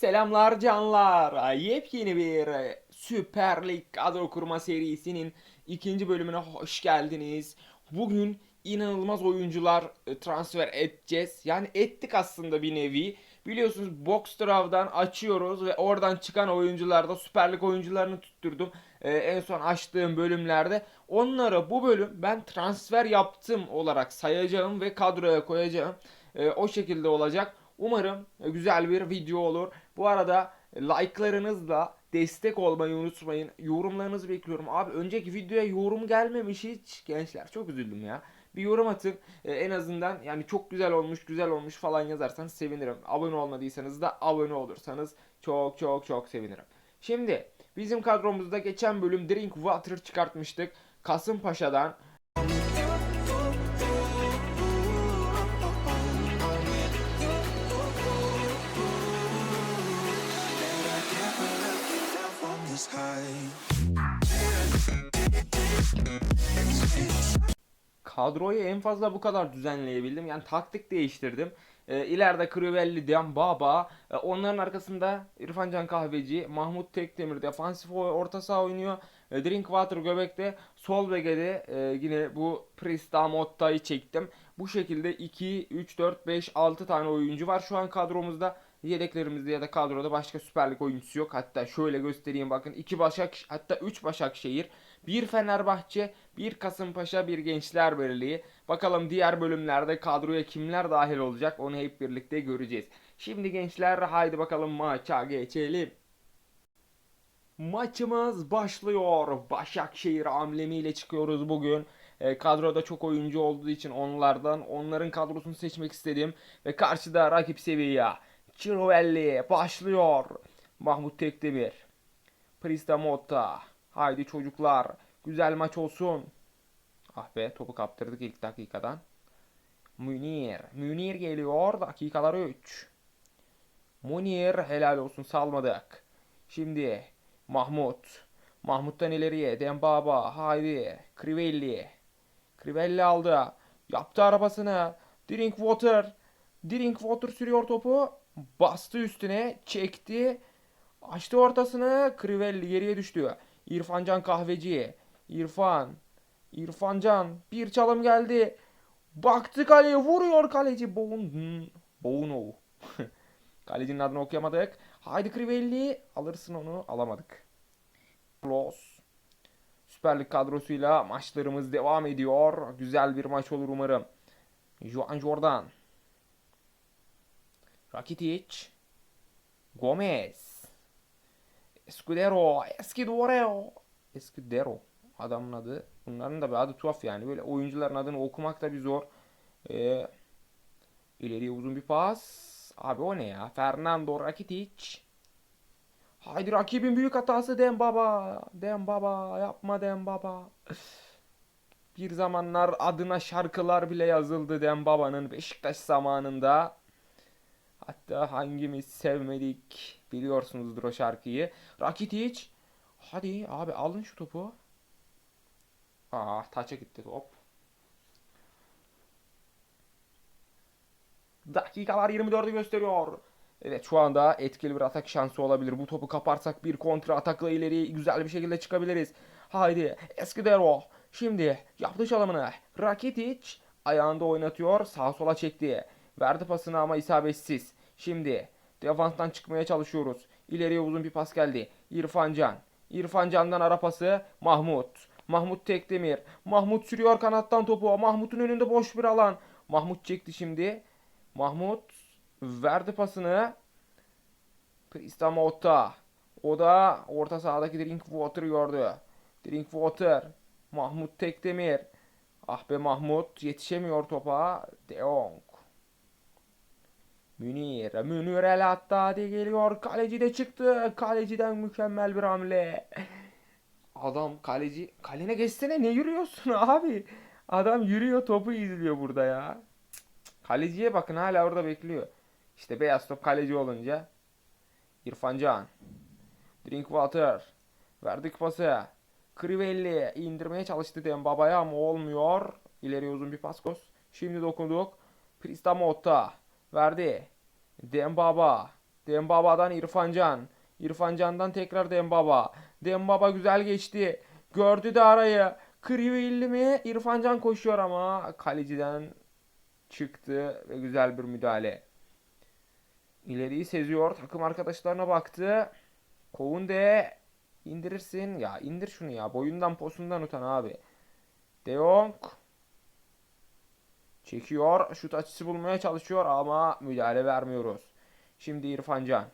Selamlar canlar. Yepyeni bir e, Süper Lig kadro kurma serisinin ikinci bölümüne hoş geldiniz. Bugün inanılmaz oyuncular e, transfer edeceğiz. Yani ettik aslında bir nevi. Biliyorsunuz Boxdraw'dan açıyoruz ve oradan çıkan oyuncularda Süper Lig oyuncularını tutturdum. E, en son açtığım bölümlerde. Onları bu bölüm ben transfer yaptım olarak sayacağım ve kadroya koyacağım. E, o şekilde olacak. Umarım güzel bir video olur. Bu arada e, like'larınızla destek olmayı unutmayın. Yorumlarınızı bekliyorum. Abi önceki videoya yorum gelmemiş hiç gençler. Çok üzüldüm ya. Bir yorum atın. E, en azından yani çok güzel olmuş, güzel olmuş falan yazarsanız sevinirim. Abone olmadıysanız da abone olursanız çok çok çok sevinirim. Şimdi bizim kadromuzda geçen bölüm Drink Water çıkartmıştık. Kasımpaşa'dan. Kadroyu en fazla bu kadar düzenleyebildim. Yani taktik değiştirdim. E, ileride Crivelli, Dembaba, e, onların arkasında İrfan Can Kahveci, Mahmut Tekdemir defansif orta saha oynuyor. E, Drinkwater göbekte, sol begede e, yine bu Prista Motta'yı çektim. Bu şekilde 2, 3, 4, 5, 6 tane oyuncu var şu an kadromuzda. Yedeklerimizde ya da kadroda başka Süper Lig oyuncusu yok. Hatta şöyle göstereyim bakın. 2 Başak hatta 3 Başakşehir, bir Fenerbahçe, bir Kasımpaşa, bir Gençler Birliği. Bakalım diğer bölümlerde kadroya kimler dahil olacak onu hep birlikte göreceğiz. Şimdi gençler haydi bakalım maça geçelim. Maçımız başlıyor. Başakşehir amblemiyle çıkıyoruz bugün. E, kadroda çok oyuncu olduğu için onlardan onların kadrosunu seçmek istedim. Ve karşıda rakip seviye. Cirovelli başlıyor. Mahmut Tekdemir. Prista Motta. Haydi çocuklar. Güzel maç olsun. Ah be topu kaptırdık ilk dakikadan. Münir. Münir geliyor. Dakikalar 3. Munir helal olsun salmadık. Şimdi Mahmut. Mahmut'tan ileriye Dembaba. Haydi. Crivelli. Crivelli aldı. Yaptı arabasını. Drinkwater. Drinkwater sürüyor topu. Bastı üstüne. Çekti. Açtı ortasını. Crivelli geriye düştü. İrfan Can Kahveci. İrfan. İrfan Can. Bir çalım geldi. Baktı kaleye vuruyor kaleci. Boğun. Boğuno. Kalecinin adını okuyamadık. Haydi Crivelli. Alırsın onu. Alamadık. Los. Süper Lig kadrosuyla maçlarımız devam ediyor. Güzel bir maç olur umarım. Juan Jordan. Rakitic. Gomez. Escudero. Escudero. Escudero. Adamın adı. Bunların da bir adı tuhaf yani. Böyle oyuncuların adını okumak da bir zor. Ee, ileriye uzun bir pas. Abi o ne ya? Fernando Rakitic. Haydi rakibin büyük hatası Dembaba. Dembaba yapma Dembaba. Bir zamanlar adına şarkılar bile yazıldı Dembaba'nın Beşiktaş zamanında. Hatta hangimiz sevmedik biliyorsunuzdur o şarkıyı. Rakitic. Hadi abi alın şu topu. Ah taça gitti top. Dakikalar 24'ü gösteriyor. Evet şu anda etkili bir atak şansı olabilir. Bu topu kaparsak bir kontra atakla ileri güzel bir şekilde çıkabiliriz. Haydi Escudero. Şimdi yaptı çalımını. Rakitic ayağında oynatıyor. Sağa sola çekti. Verdi pasını ama isabetsiz. Şimdi defanstan çıkmaya çalışıyoruz. İleriye uzun bir pas geldi. İrfan Can. İrfan ara pası. Mahmut. Mahmut Tekdemir. Mahmut sürüyor kanattan topu. Mahmut'un önünde boş bir alan. Mahmut çekti şimdi. Mahmut verdi pasını. Prista Motta. O da orta sahadaki Drinkwater'ı gördü. Drinkwater. Mahmut Tekdemir. Ah be Mahmut yetişemiyor topa. De. Münir. Münir el Haddadi geliyor. Kaleci de çıktı. Kaleciden mükemmel bir hamle. Adam kaleci. Kalene geçsene ne yürüyorsun abi? Adam yürüyor topu izliyor burada ya. Kaleciye bakın hala orada bekliyor. İşte beyaz top kaleci olunca. İrfan Can. Drinkwater. Verdik pası. Crivelli indirmeye çalıştı Dembaba'ya ama olmuyor. İleriye uzun bir pas kos. Şimdi dokunduk. Prista Motta. Verdi. Dembaba. Dembaba'dan İrfancan. İrfancan'dan tekrar Dembaba. Dembaba güzel geçti. Gördü de arayı. Krivilli mi? İrfancan koşuyor ama kaleciden çıktı ve güzel bir müdahale. İleriyi seziyor. Takım arkadaşlarına baktı. Kounde indirirsin. Ya indir şunu ya. Boyundan posundan utan abi. De Jong çekiyor. Şut açısı bulmaya çalışıyor ama müdahale vermiyoruz. Şimdi İrfancan.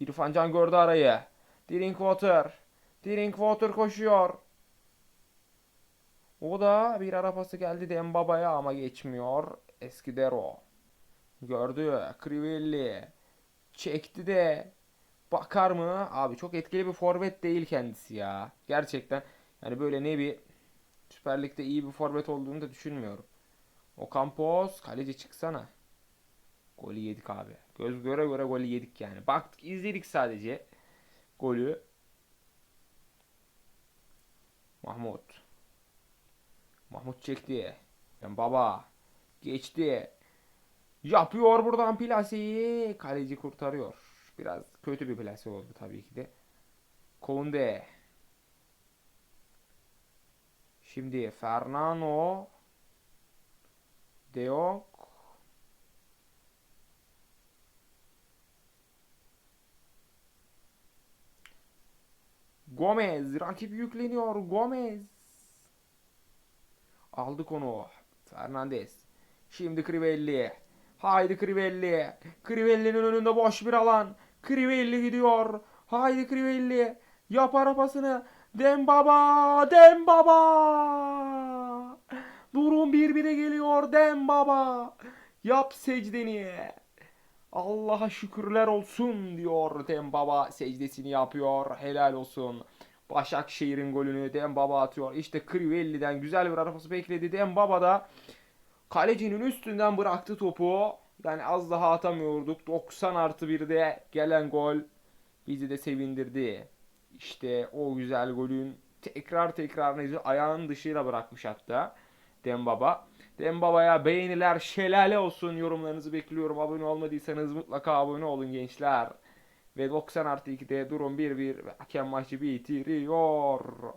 İrfancan gördü arayı. Drinkwater. Drinkwater koşuyor. O da bir ara pası geldi Dembaba'ya ama geçmiyor. Eskidero. Gördü. Crivelli. Çekti de. Bakar mı? Abi çok etkili bir forvet değil kendisi ya. Gerçekten. Yani böyle ne bir Süper Lig'de iyi bir forvet olduğunu da düşünmüyorum. Ocampos kaleci çıksana. Golü yedik abi. Göz göre göre golü yedik yani. Baktık izledik sadece golü. Mahmut. Mahmut çekti. Ben baba. Geçti. Yapıyor buradan plaseyi. Kaleci kurtarıyor. Biraz kötü bir plase oldu tabii ki de. Konde. Şimdi Fernando. De Jong. Gomez. Rakip yükleniyor. Gomez. Aldık onu. Fernandez. Şimdi Crivelli. Haydi Crivelli. Crivelli'nin önünde boş bir alan. Crivelli gidiyor. Haydi Crivelli. Yapar apasını. Dembaba. Dembaba. Durum birbirine geliyor. Dembaba. Yap secdeni. Allah'a şükürler olsun diyor Dembaba secdesini yapıyor. Helal olsun. Başakşehir'in golünü Dembaba atıyor. İşte Crivelli'den güzel bir arafası bekledi. Dembaba da kalecinin üstünden bıraktı topu. Yani az daha atamıyorduk. 90 artı 1'de gelen gol bizi de sevindirdi. İşte o güzel golün tekrar tekrar izliyor. Ayağının dışıyla bırakmış hatta Dembaba. Dembaba'ya beğeniler şelale olsun. Yorumlarınızı bekliyorum. Abone olmadıysanız mutlaka abone olun gençler. Ve 90 artı 2'de durum 1-1 ve hakem maçı bitiriyor.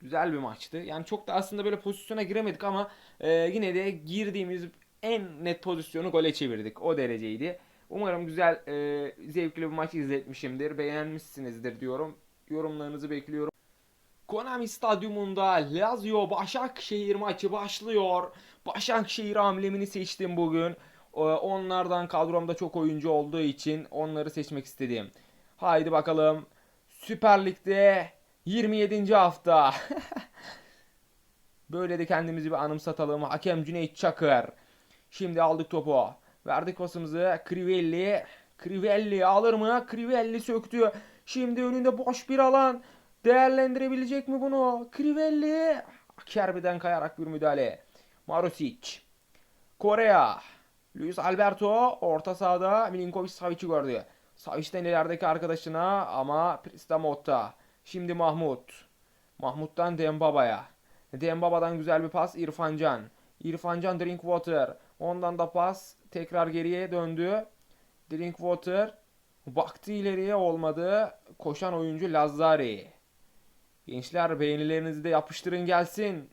Güzel bir maçtı. Yani çok da aslında böyle pozisyona giremedik ama e, yine de girdiğimiz en net pozisyonu gole çevirdik. O dereceydi. Umarım güzel, e, zevkli bir maç izletmişimdir. Beğenmişsinizdir diyorum. Yorumlarınızı bekliyorum. Konami Stadyumunda Lazio Başakşehir maçı başlıyor. Başakşehir amblemini seçtim bugün. Ee, Onlardan kadromda çok oyuncu olduğu için onları seçmek istedim. Haydi bakalım. Süper Lig'de 27. hafta. Böyle de kendimizi bir anımsatalım. Hakem Cüneyt Çakır. Şimdi aldık topu. Verdik pasımızı. Crivelli. Crivelli alır mı? Crivelli söktü. Şimdi önünde boş bir alan. Değerlendirebilecek mi bunu? Crivelli. Kerbiden kayarak bir müdahale. Marusic. Korea. Luis Alberto orta sahada Milinkovic Savic'i gördü. Savic'den ilerideki arkadaşına ama Prista Motta. Şimdi Mahmut. Mahmut'tan Dembaba'ya. Dembaba'dan güzel bir pas İrfancan. İrfancan Drinkwater. Ondan da pas tekrar geriye döndü. Drinkwater baktı ileriye olmadı. Koşan oyuncu Lazzari. Gençler beğenilerinizi de yapıştırın gelsin.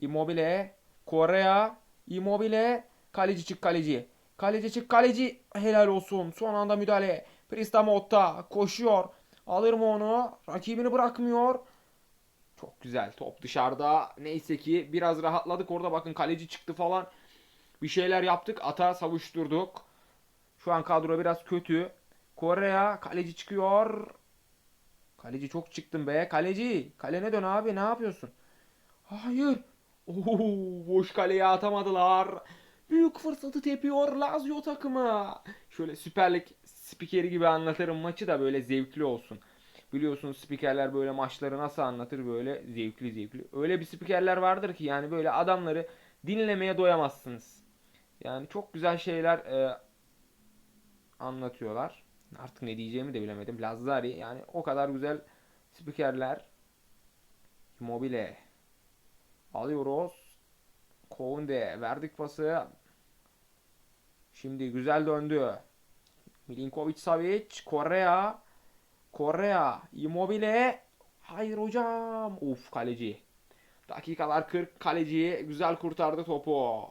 Immobile, Korea, Immobile, kaleci çık kaleci. Kaleci çık kaleci. Helal olsun. Son anda müdahale. Prista Motta koşuyor. Alır mı onu? Rakibini bırakmıyor. Çok güzel. Top dışarıda. Neyse ki biraz rahatladık orada. Bakın kaleci çıktı falan. Bir şeyler yaptık. Ata savuşturduk. Şu an kadro biraz kötü. Korea kaleci çıkıyor. Kaleci çok çıktın be. Kaleci. Kalene dön abi. Ne yapıyorsun? Hayır. Oo, boş kaleye atamadılar. Büyük fırsatı tepiyor Lazio takımı. Şöyle Süper Lig spikeri gibi anlatırım maçı da böyle zevkli olsun. Biliyorsunuz spikerler böyle maçları nasıl anlatır böyle zevkli zevkli. Öyle bir spikerler vardır ki yani böyle adamları dinlemeye doyamazsınız. Yani çok güzel şeyler e, anlatıyorlar. Artık ne diyeceğimi de bilemedim. Lazzari yani o kadar güzel spikerler. Immobile. Alıyoruz. Kounde verdik pası. Şimdi güzel döndü. Milinkovic Savic. Korea. Korea. Immobile. Hayır hocam. Uf kaleci. Dakikalar 40. Kaleci güzel kurtardı topu.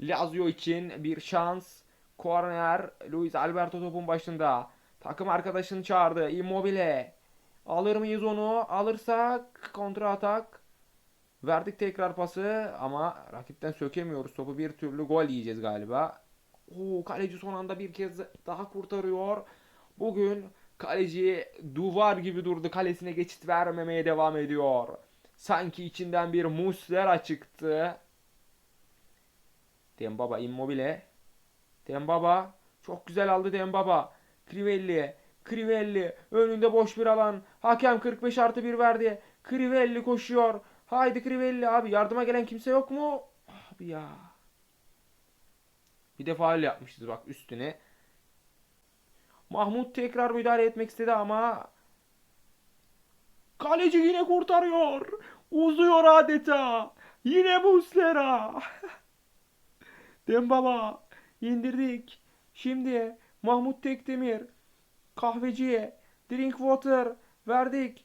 Lazio için bir şans. Korner. Luis Alberto topun başında. Takım arkadaşını çağırdı. Immobile. Alır mıyız onu? Alırsak kontra atak. Verdik tekrar pası ama rakipten sökemiyoruz topu. Bir türlü gol yiyeceğiz galiba. Oo, kaleci son anda bir kez daha kurtarıyor. Bugün kaleci duvar gibi durdu. Kalesine geçit vermemeye devam ediyor. Sanki içinden bir Muslera çıktı. Dembaba Immobile. Dembaba. Çok güzel aldı Dembaba. Crivelli. Crivelli. Önünde boş bir alan. Hakem 45 artı 1 verdi. Crivelli koşuyor. Haydi Crivelli abi. Yardıma gelen kimse yok mu? Abi ya. Bir de faul yapmışız bak üstüne. Mahmut tekrar müdahale etmek istedi ama Kaleci yine kurtarıyor. Uzuyor adeta. Yine Muslera. Dembaba indirdik. Şimdi Mahmut Tekdemir kahveciye Drinkwater verdik.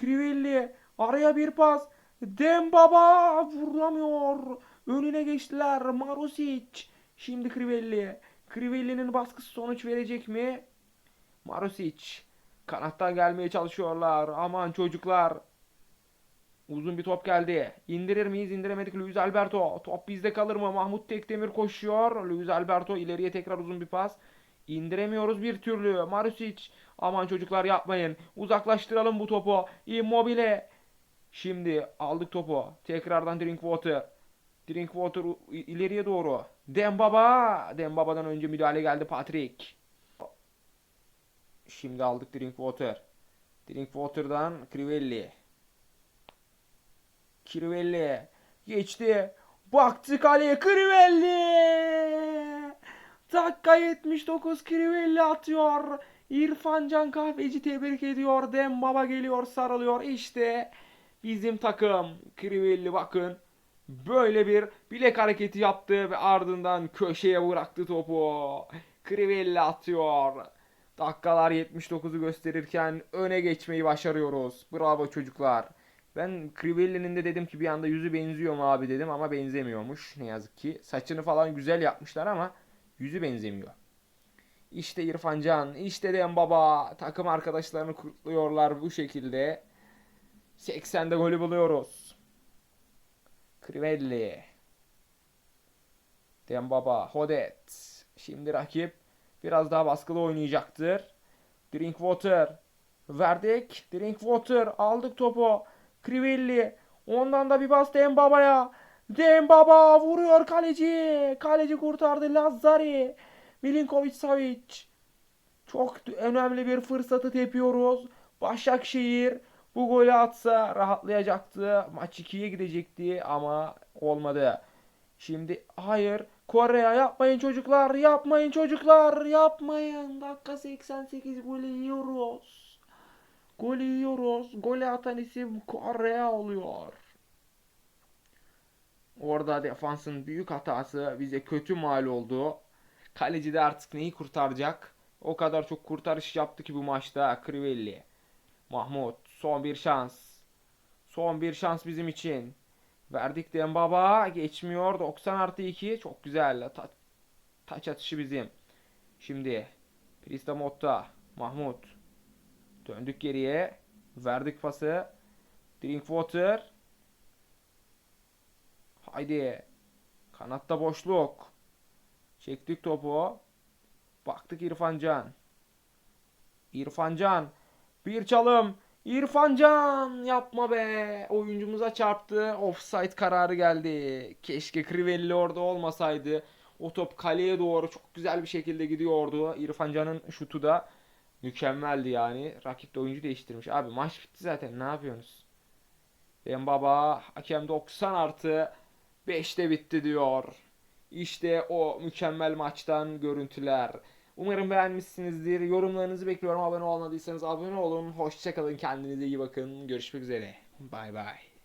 Crivelli araya bir pas. Dembaba vuramıyor. Önüne geçtiler. Marusic. Şimdi Crivelli. Crivelli'nin baskısı sonuç verecek mi? Marusic. Kanattan gelmeye çalışıyorlar. Aman çocuklar. Uzun bir top geldi. İndirir miyiz? İndiremedik. Luis Alberto. Top bizde kalır mı? Mahmut Tekdemir koşuyor. Luis Alberto ileriye tekrar uzun bir pas. İndiremiyoruz bir türlü. Marusic. Aman çocuklar yapmayın. Uzaklaştıralım bu topu. Immobile. Şimdi aldık topu. Tekrardan Drinkwater. Drinkwater ileriye doğru. Dembaba. Dembaba'dan önce müdahale geldi Patrick. Şimdi aldık Drinkwater. Drinkwater'dan Crivelli. Crivelli geçti. Baktı kaleye Crivelli. Dakika 79 Crivelli atıyor. İrfan Can Kahveci tebrik ediyor. Dembaba geliyor sarılıyor. İşte bizim takım. Crivelli bakın. Böyle bir bilek hareketi yaptı ve ardından köşeye bıraktı topu. Crivelli atıyor. Dakikalar 79'u gösterirken öne geçmeyi başarıyoruz. Bravo çocuklar. Ben Crivelli'nin de dedim ki bir anda yüzü benziyor mu abi dedim ama benzemiyormuş ne yazık ki. Saçını falan güzel yapmışlar ama yüzü benzemiyor. İşte İrfan Can, işte Dembaba takım arkadaşlarını kutluyorlar bu şekilde. 80'de golü buluyoruz. Crivelli. Dembaba, Hodet. Şimdi rakip biraz daha baskılı oynayacaktır. Drinkwater. Verdik. Drinkwater. Aldık topu. Crivelli. Ondan da bir bas Dembaba'ya. Dembaba vuruyor kaleci. Kaleci kurtardı Lazzari. Milinkovic Savic. Çok önemli bir fırsatı tepiyoruz. Başakşehir bu golü atsa rahatlayacaktı. Maç 2'ye gidecekti ama olmadı. Şimdi hayır. Korea yapmayın çocuklar. Yapmayın çocuklar. Yapmayın. Dakika 88 golü yiyoruz. Golü yiyoruz. Golü atan isim Korea oluyor. Orada defansın büyük hatası bize kötü mal oldu. Kaleci de artık neyi kurtaracak? O kadar çok kurtarış yaptı ki bu maçta Crivelli. Mahmut son bir şans. Son bir şans bizim için. Verdik Dembaba geçmiyor 90 artı 2 çok güzel Ta taç atışı bizim. Şimdi Prista Motta Mahmut döndük geriye verdik pası Drinkwater haydi kanatta boşluk çektik topu baktık İrfan Can İrfan Can bir çalım İrfan Can yapma be. Oyuncumuza çarptı. Offside kararı geldi. Keşke Crivelli orada olmasaydı. O top kaleye doğru çok güzel bir şekilde gidiyordu. İrfan Can'ın şutu da mükemmeldi yani. Rakip de oyuncu değiştirmiş. Abi maç bitti zaten. Ne yapıyorsunuz? Dembaba hakem 90 artı 5'te bitti diyor. İşte o mükemmel maçtan görüntüler. Umarım beğenmişsinizdir. Yorumlarınızı bekliyorum. Abone olmadıysanız abone olun. Hoşçakalın. Kendinize iyi bakın. Görüşmek üzere. Bay bay.